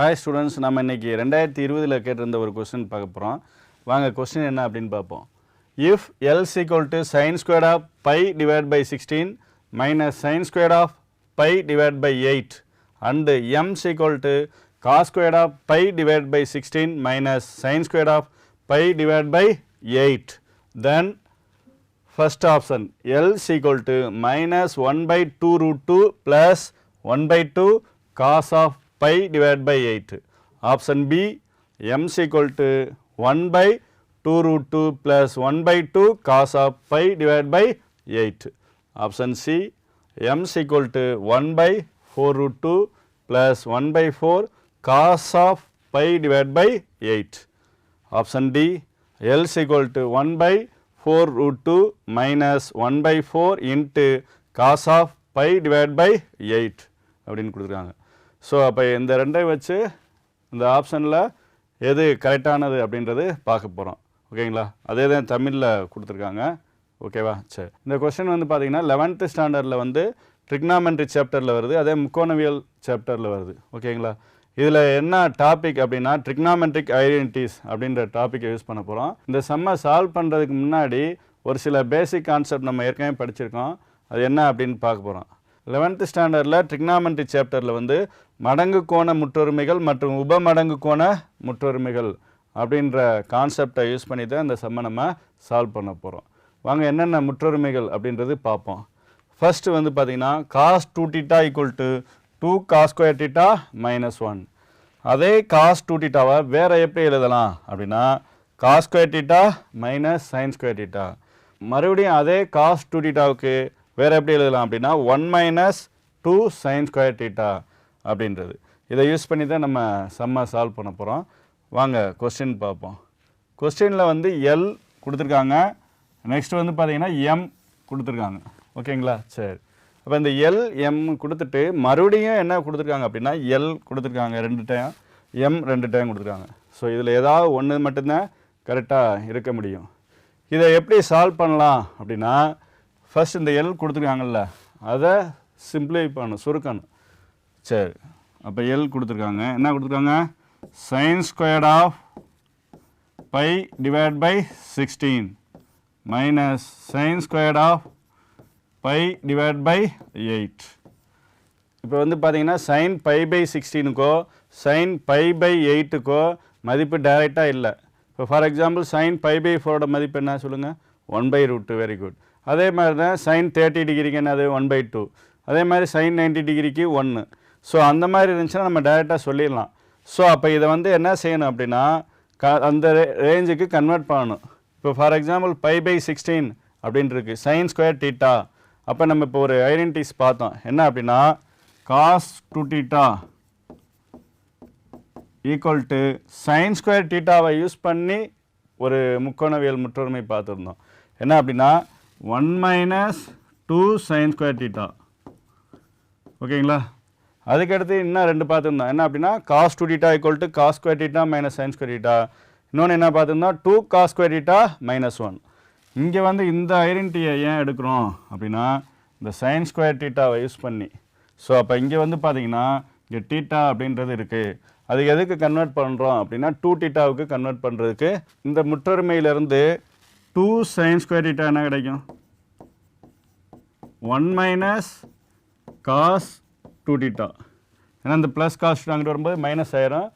Hi students நம்ம இன்னைக்கு ரெண்டாயிரத்தி இருபதில் கேட்டிருந்த ஒரு கொஸ்டின் பார்க்க போகிறோம் வாங்க கொஸ்டின் என்ன அப்படின்னு பார்ப்போம். If L equal to sine squared of pi divide by sixteen minus sine squared of pi divide by eight and M equal to cos squared of pi divide by sixteen minus sine squared of pi divide by eight then first option L is equal to minus 1 by 2 root 2 plus 1 by 2 cos of pi divided by 8. Option B M is equal to 1 by 2 root 2 plus 1 by 2 cos of pi divided by 8. Option C M is equal to 1 by 4 root 2 plus 1 by 4 cos of pi divided by 8. Option D L is equal to 1 by 4 root 2 minus 1 by 4 into cos of pi divided by 8 அப்படின்னு கொடுத்துருக்காங்க so அப்போ இந்த ரெண்டையும் வச்சு இந்த ஆப்ஷனில் எது கரெக்டானது அப்படின்றது பார்க்க போகிறோம் ஓகேங்களா? அதே தான் தமிழில் கொடுத்துருக்காங்க. ஓகேவா? சரி. இந்த கொஸ்டின் வந்து பார்த்தீங்கன்னா லெவன்த்து ஸ்டாண்டர்டில் வந்து ட்ரிக்னாமெண்ட்ரி சாப்டரில் வருது அதே முக்கோணவியல் சாப்டரில் வருது. ஓகேங்களா? இதில் என்ன டாபிக் அப்படின்னா ட்ரிக்னாமெட்ரிக் ஐடென்டிட்டிஸ் அப்படின்ற டாப்பிக்கை யூஸ் பண்ண போகிறோம் இந்த செம்மை சால்வ் பண்ணுறதுக்கு முன்னாடி ஒரு சில பேசிக் கான்செப்ட் நம்ம ஏற்கனவே படிச்சிருக்கோம். அது என்ன அப்படின்னு பார்க்க போகிறோம் லெவன்த்து ஸ்டாண்டர்டில் ட்ரிக்னாமெண்ட்ரி சாப்டரில் வந்து மடங்கு கோண முற்றொருமைகள் மற்றும் உப மடங்கு கோண முற்றொருமைகள் அப்படின்ற கான்செப்டை யூஸ் பண்ணி தான் இந்த செம்மை நம்ம சால்வ் பண்ண போகிறோம் வாங்க என்னென்ன முற்றொருமைகள் அப்படின்றது பார்ப்போம். ஃபஸ்ட்டு வந்து பார்த்திங்கன்னா cos two theta equal to two cos square minus one அதே காஸ் டூ டிட்டாவை வேறு எப்படி எழுதலாம் அப்படின்னா cos square minus sine square மறுபடியும் அதே காஸ் டூ டிட்டாவுக்கு வேறு எப்படி எழுதலாம் அப்படின்னா one minus two sine square theta அப்படின்றது. இதை யூஸ் பண்ணி தான் நம்ம செம்ம சால்வ் பண்ண போகிறோம் வாங்க கொஸ்டின் பார்ப்போம். கொஸ்டினில் வந்து எல் கொடுத்துருக்காங்க. நெக்ஸ்ட் வந்து பார்த்தீங்கன்னா எம் கொடுத்துருக்காங்க. ஓகேங்களா சரி. அப்போ இந்த எல் எம் கொடுத்துட்டு மறுபடியும் என்ன கொடுத்துருக்காங்க அப்படின்னா எல் கொடுத்துருக்காங்க ரெண்டு டைம் எம் ரெண்டு டைம் கொடுத்துருக்காங்க. ஸோ இதில் ஏதாவது ஒன்று மட்டும்தான் கரெக்டாக இருக்க முடியும். இதை எப்படி சால்வ் பண்ணலாம் அப்படின்னா ஃபஸ்ட் இந்த எல் கொடுத்துருக்காங்கல்ல அதை சிம்பிளை பண்ணணும் சுருக்கணும் சரி அப்போ எல் கொடுத்துருக்காங்க. என்ன கொடுத்துருக்காங்க? Sine squared of pi divide by sixteen minus sine squared of pi divide by eight இப்போ வந்து பார்த்தீங்கன்னா சைன் பை பை சிக்ஸ்டீனுக்கோ சைன் பை பை எயிட்டுக்கோ மதிப்பு டைரெக்டாக இல்லை. இப்போ for example sine pi by ஃபோரோட மதிப்பு என்ன? சொல்லுங்கள் one by root two very good அதே மாதிரி தான் சைன் தேர்ட்டி டிகிரிக்கு என்னது? ஒன் பை டூ அதே மாதிரி சைன் நைன்ட்டி டிகிரிக்கு ஒன்று ஸோ அந்த மாதிரி இருந்துச்சுன்னா நம்ம டேரெக்டாக சொல்லிடலாம். ஸோ அப்போ இதை வந்து என்ன செய்யணும் அப்படின்னா க அந்த ரேஞ்சுக்கு கன்வெர்ட் பண்ணணும். இப்போ for example pi by sixteen அப்படின்ட்டுருக்கு sign square theta அப்போ நம்ம இப்போ ஒரு ஐடென்டிஸ் பார்த்தோம். என்ன அப்படின்னா cos two theta equal to sine square டீட்டாவை use பண்ணி ஒரு முக்கோணவியல் முற்றொருமை பார்த்துருந்தோம். என்ன அப்படின்னா one minus two sine square theta ஓகேங்களா அதுக்கடுத்து இன்னும் ரெண்டு பார்த்துருந்தோம். என்ன அப்படின்னா cos two theta equal to cos square theta minus sine square theta இன்னொன்று என்ன பார்த்துருந்தோம்? Two cos square theta minus one இங்கே வந்து இந்த ஐடென்டிட்டியை ஏன் எடுக்கிறோம் அப்படின்னா இந்த சைன் ஸ்கொயர் டீட்டாவை யூஸ் பண்ணி. ஸோ அப்போ இங்கே வந்து பார்த்தீங்கன்னா இங்கே டீட்டா அப்படின்றது இருக்குது அது எதுக்கு கன்வெர்ட் பண்ணுறோம் அப்படின்னா டூ டீட்டாவுக்கு கன்வெர்ட் பண்ணுறதுக்கு இந்த முற்றொருமையிலேருந்து டூ சைன் ஸ்கொயர் டீட்டா என்ன கிடைக்கும்? One minus cos two theta ஏன்னா இந்த ப்ளஸ் காஸ் அங்கிட்டு வரும்போது மைனஸ் ஆயிரும்.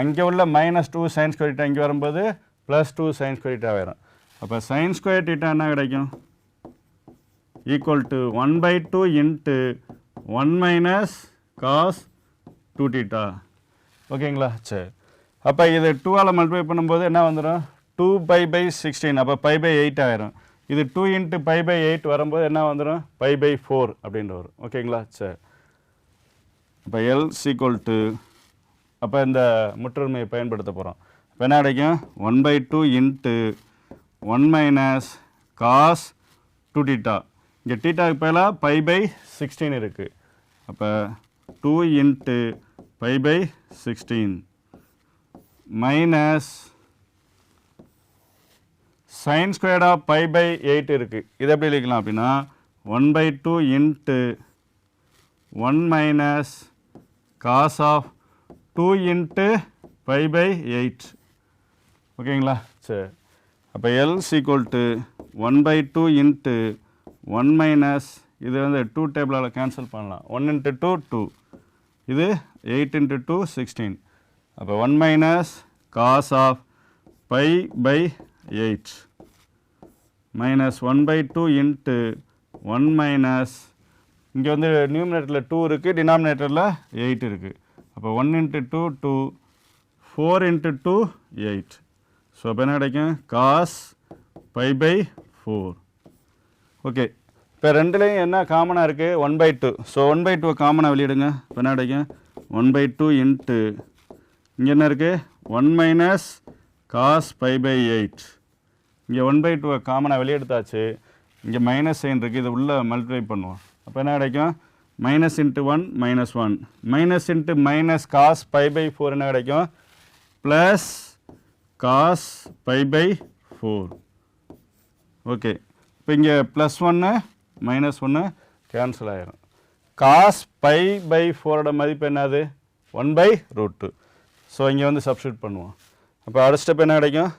அங்கே உள்ள minus two sine square theta இங்கே வரும்போது plus two sine square theta ஆயிரும். அப்போ சைன் ஸ்கொயர் டீட்டா என்ன கிடைக்கும்? Equal to one by two into one minus cos two theta ஓகேங்களா சரி. அப்போ இது டூவால் மல்டிப்ளை பண்ணும்போது என்ன வந்துடும் டூ பை பை சிக்ஸ்டீன் அப்போ பை பை எயிட் ஆயிரும். இது two into pi by eight வரும்போது என்ன வந்துடும் பை பை ஃபோர் அப்படின்ற வரும் ஓகேங்களா? சரி. இப்போ எல் சீக்வல் டு அப்போ இந்த முற்றொருமையை பயன்படுத்த போகிறோம் இப்போ என்ன கிடைக்கும்? One by two into one minus cos two theta இங்கே டீட்டாக்கு பதிலாக பை பை சிக்ஸ்டீன் இருக்குது அப்போ two into pi by sixteen minus sine squared of pi by eight இருக்குது இது எப்படி எழுதிக்கலாம் அப்படின்னா one by two into one minus cos of two into pi by eight ஓகேங்களா? சரி. அப்போ L equal to one by two into one minus இது வந்து டூ டேபிளால் கேன்சல் பண்ணலாம். ஒன் இன்ட்டு டூ டூ இது எயிட் இன்ட்டு டூ சிக்ஸ்டீன் அப்போ one minus cos of pi by eight minus one by two into one minus இங்கே வந்து நியூமினேட்டரில் two இருக்குது டினாமினேட்டரில் எயிட் இருக்குது அப்போ one into two two four into two eight so அப்போ என்ன கிடைக்கும்? Cos pi by four okay இப்போ ரெண்டுலேயும் என்ன காமனாக இருக்குது one by two so one by two காமனாக வெளியிடுங்க. இப்போ என்ன கிடைக்கும்? ஒன் பை டூ இன்ட்டு இங்கே என்ன இருக்குது one minus cos pi by eight இங்கே ஒன் பை டூவை காமனாக வெளியெடுத்தாச்சு. இங்கே மைனஸ் சைன் இருக்குது இது உள்ளே மல்டிப்ளை பண்ணுவோம். அப்போ என்ன கிடைக்கும்? Minus into one minus one minus into minus cos pi by four என்ன கிடைக்கும்? Plus cos pi by four okay இப்போ இங்கே ப்ளஸ் ஒன்று மைனஸ் ஒன்று கேன்சல் ஆயிரும். காஸ் பை பை ஃபோரோட மதிப்பு என்னது? One by root two so இங்கே வந்து சப்ஸ்டியூட் பண்ணுவோம். அப்போ அடுத்த ஸ்டெப் என்ன கிடைக்கும்?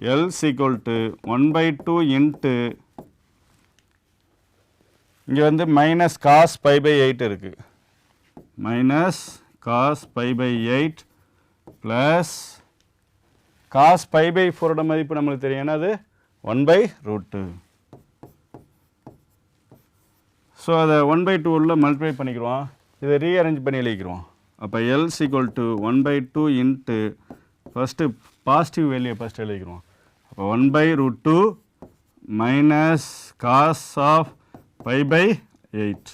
L is equal to one by two into இங்கே வந்து minus cos pi by eight இருக்குது minus cos pi by eight plus cos pi by ஃபோரோட மதிப்பு நம்மளுக்கு தெரியும். அது one by root two so அதை ஒன் பை டூ உள்ள மல்டிப்ளை பண்ணிக்கிறோம் இதை ரீஅரேஞ்ச் பண்ணி எழுதிக்கிறோம் அப்போ L is equal to one by two into first positive value first எழுதிக்கிறோம் அப்போ one by root two minus cos of pi by eight.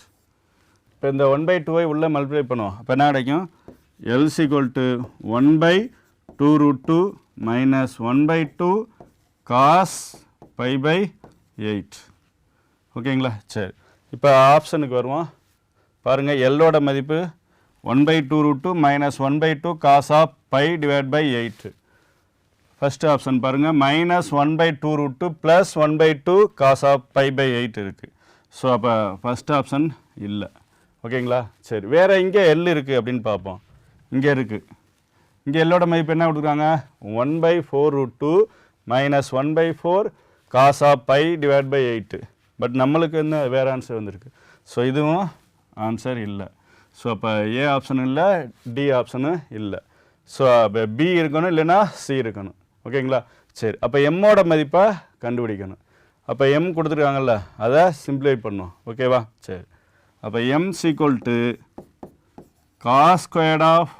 இப்போ இந்த ஒன் பை டூவை உள்ளே மல்டிப்ளை பண்ணுவோம். அப்போ என்ன கிடைக்கும்? L's equal to one by two root two minus one by two cos pi by eight ஓகேங்களா சரி. இப்போ ஆப்ஷனுக்கு வருவோம். பாருங்கள் எல்லோட மதிப்பு one by two root two minus one by two cos of pi divide by eight first option பாருங்கள் minus one by two root two plus one by two cos of pi by eight இருக்குது so அப்போ first option இல்லை. ஓகேங்களா சரி. வேறு இங்கே L இருக்குது அப்படின்னு பார்ப்போம். இங்கே இருக்குது இங்கே எல்லோட மதிப்பு என்ன கொடுக்குறாங்க? One by four root two minus one by four cos of pi divide by eight but நம்மளுக்கு என்ன வேறு ஆன்சர் வந்திருக்கு. ஸோ இதுவும் ஆன்சர் இல்லை. ஸோ அப்போ ஏ ஆப்ஷனும் இல்லை டி ஆப்ஷனும் இல்லை. ஸோ அப்போ பி இருக்கணும் இல்லைன்னா சி இருக்கணும். ஓகேங்களா? சரி அப்போ எம்மோட மதிப்பை கண்டுபிடிக்கணும். அப்போ எம் கொடுத்துருக்காங்கல்ல அதை சிம்ப்ளை பண்ணும் ஓகேவா? சரி. அப்போ M is equal to cos squared of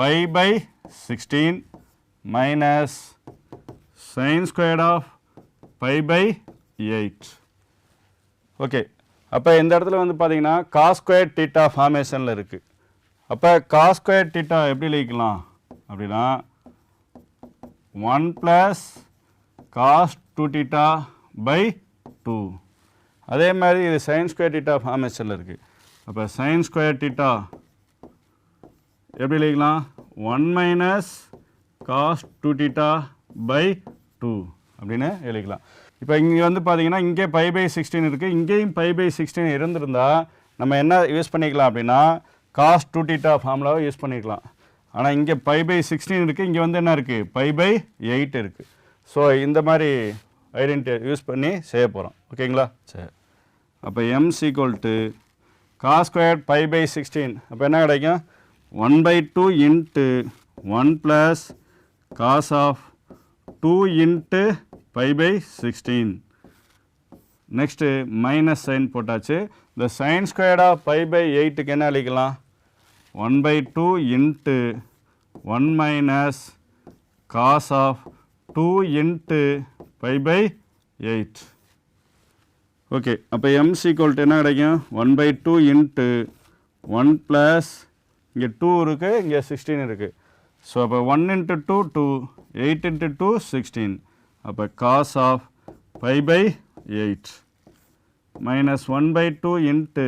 pi by sixteen minus sin squared of pi by eight okay அப்போ இந்த இடத்துல வந்து பார்த்தீங்கன்னா காஸ் ஸ்கொயர் டீட்டா ஃபார்மேஷனில் இருக்குது அப்போ காஸ் ஸ்கொயர் டீட்டா எப்படி லீக்கலாம்? அப்படின்னா one plus cos two theta by two. அதே மாதிரி இது சைன் ஸ்கொயர் டீட்டா ஃபார்மேஷனில் இருக்குது அப்போ சைன் ஸ்கொயர் டீட்டா எப்படி எழுதிக்கலாம்? One minus cos two theta by two அப்படின்னு எழுதிக்கலாம். இப்போ இங்கே வந்து பார்த்தீங்கன்னா இங்கே பை பை சிக்ஸ்டீன் இருக்குது இங்கேயும் பை பை சிக்ஸ்டீன் இருந்திருந்தா நம்ம என்ன யூஸ் பண்ணிக்கலாம் அப்படின்னா காஸ் டூ டீட்டா ஃபார்முலாவை யூஸ் பண்ணிக்கலாம். ஆனால் இங்கே பை பை சிக்ஸ்டீன் இருக்குது இங்கே வந்து என்ன இருக்குது பை பை எயிட் இருக்குது ஸோ இந்த மாதிரி ஐடென்டி யூஸ் பண்ணி செய்ய போகிறோம் ஓகேங்களா சரி. அப்போ M is equal to cos square pi by sixteen அப்போ என்ன கிடைக்கும்? One by two into one plus cos of two into pi by sixteen next minus sin போட்டாச்சு. இந்த sin squared of pi by எயிட்டுக்கு என்ன அழிக்கலாம் one by two into one minus cos of two into pi by eight okay அப்போ M சீக்வல்ட்டு என்ன கிடைக்கும்? One by two into one plus இங்கே two இருக்குது இங்கே சிக்ஸ்டீன் இருக்குது ஸோ அப்போ one into two two eight into two sixteen அப்போ cos of pi by eight minus one by two into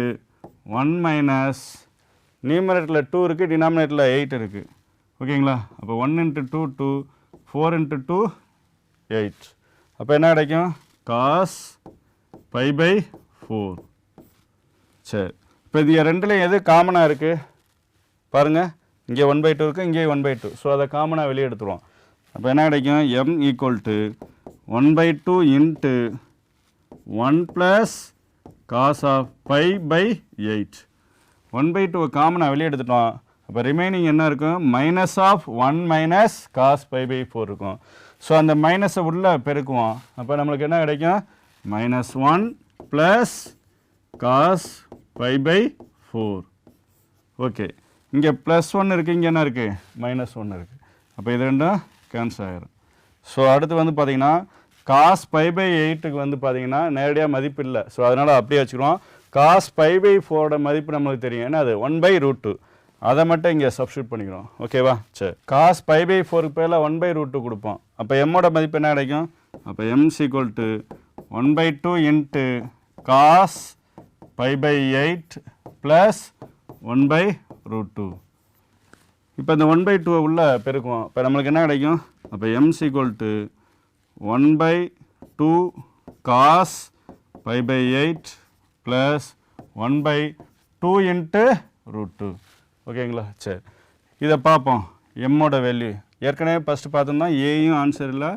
one minus நியூமரேட்டரில் டூ இருக்குது டினாமினேட்டரில் எயிட் இருக்குது ஓகேங்களா? அப்போ one into two two four into two eight அப்போ என்ன கிடைக்கும்? காஸ் பை பை ஃபோர் சரி. இப்போ இது ரெண்டுலேயும் எது காமனாக இருக்குது பாருங்கள் இங்கே ஒன் பை டூ இருக்குது இங்கே ஒன் பை டூ ஸோ அதை காமனாக வெளியே எடுத்துருவோம். அப்போ என்ன கிடைக்கும்? M equal to one by two into one plus cos of pi by eight one by two காமனாக வெளியே எடுத்துட்டோம். அப்போ ரிமைனிங் என்ன இருக்கும்? Minus of one minus cos pi by four இருக்கும். ஸோ அந்த மைனஸை உள்ளே பெருக்குவோம். அப்போ நம்மளுக்கு என்ன கிடைக்கும்? Minus one plus cos pi by four okay இங்கே ப்ளஸ் ஒன் இருக்குது இங்கே என்ன இருக்குது மைனஸ் ஒன் இருக்குது அப்போ இது ரெண்டும் கேன்சல் ஆகிடும் ஸோ அடுத்து வந்து பார்த்திங்கன்னா காஸ் பை பை எயிட்டுக்கு வந்து பார்த்திங்கன்னா நேரடியாக மதிப்பு இல்லை. ஸோ அதனால் அப்படியே வச்சுக்கிறோம். காஸ் பை பை ஃபோரோட மதிப்பு நம்மளுக்கு தெரியும். ஏன்னா அது? ஒன் பை ரூட் டூ அதை மட்டும் இங்கே சப்ஸ்டியூட் பண்ணிக்கிறோம். ஓகேவா சரி. காஸ் பை பை ஃபோருக்கு பேரில் ஒன் பை ரூட் டூ கொடுப்போம். அப்போ எம்மோட மதிப்பு என்ன கிடைக்கும்? அப்போ M is equal to one by two into cos pi by eight plus one by root two இப்போ இந்த ஒன் பை டூவை உள்ளே பெருக்குவோம். இப்போ நம்மளுக்கு என்ன கிடைக்கும்? அப்போ M is equal to one by two cos pi by eight plus one by two into root two ஓகேங்களா சரி. இதை பார்ப்போம். எம்மோட வேல்யூ ஏற்கனவே ஃபஸ்ட்டு பார்த்தோம்னா ஏயும் ஆன்சர் இல்லை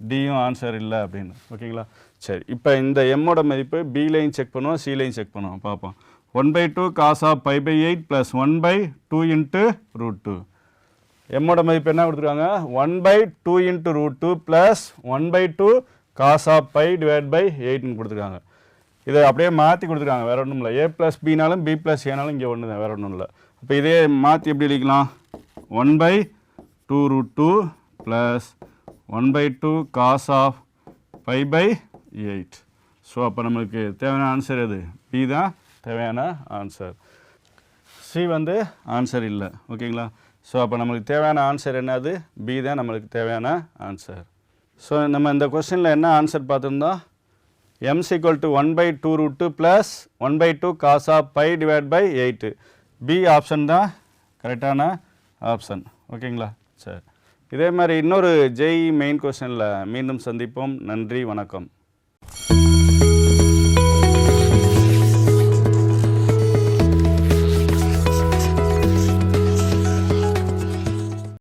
டியும் ஆன்சர் இல்லை அப்படின்னு. ஓகேங்களா சரி. இப்போ இந்த எம்மோட மதிப்பு பிலையும் செக் பண்ணுவோம் சிலையும் செக் பண்ணுவோம். பார்ப்போம். One by two cos of pi by eight plus one by two into root two எம்மோட மதிப்பு என்ன கொடுத்துருக்காங்க? One by two into root two plus one by two cos of pi divide by எயிட்னு கொடுத்துருக்காங்க. இதை அப்படியே மாற்றி கொடுத்துருக்காங்க வேறு ஒன்றும் இல்லை ஏ ப்ளஸ் பினாலும் பி ப்ளஸ் ஏனாலும் இங்கே ஒன்று தான் வேறு ஒன்றும் இல்லை. இப்போ இதே மாற்றி எப்படி எழுதிக்கலாம்? One by two root two plus one by two cos of pi by eight so அப்போ நம்மளுக்கு தேவையான ஆன்சர் எது? பி தான் தேவையான ஆன்சர் சி வந்து ஆன்சர் இல்லை. ஓகேங்களா ஸோ அப்போ நம்மளுக்கு தேவையான ஆன்சர் என்னது? பி தான் நம்மளுக்கு தேவையான ஆன்சர் ஸோ நம்ம இந்த கொஸ்டினில் என்ன ஆன்சர் பார்த்துருந்தோம்? M is equal to one by two root two plus one by two cos of pi divide by eight B option தான் கரெக்டான ஆப்ஷன் ஓகேங்களா சரி. இதே மாதிரி இன்னொரு ஜெய் மெயின் கொஸ்டினில் மீண்டும் சந்திப்போம். நன்றி வணக்கம்.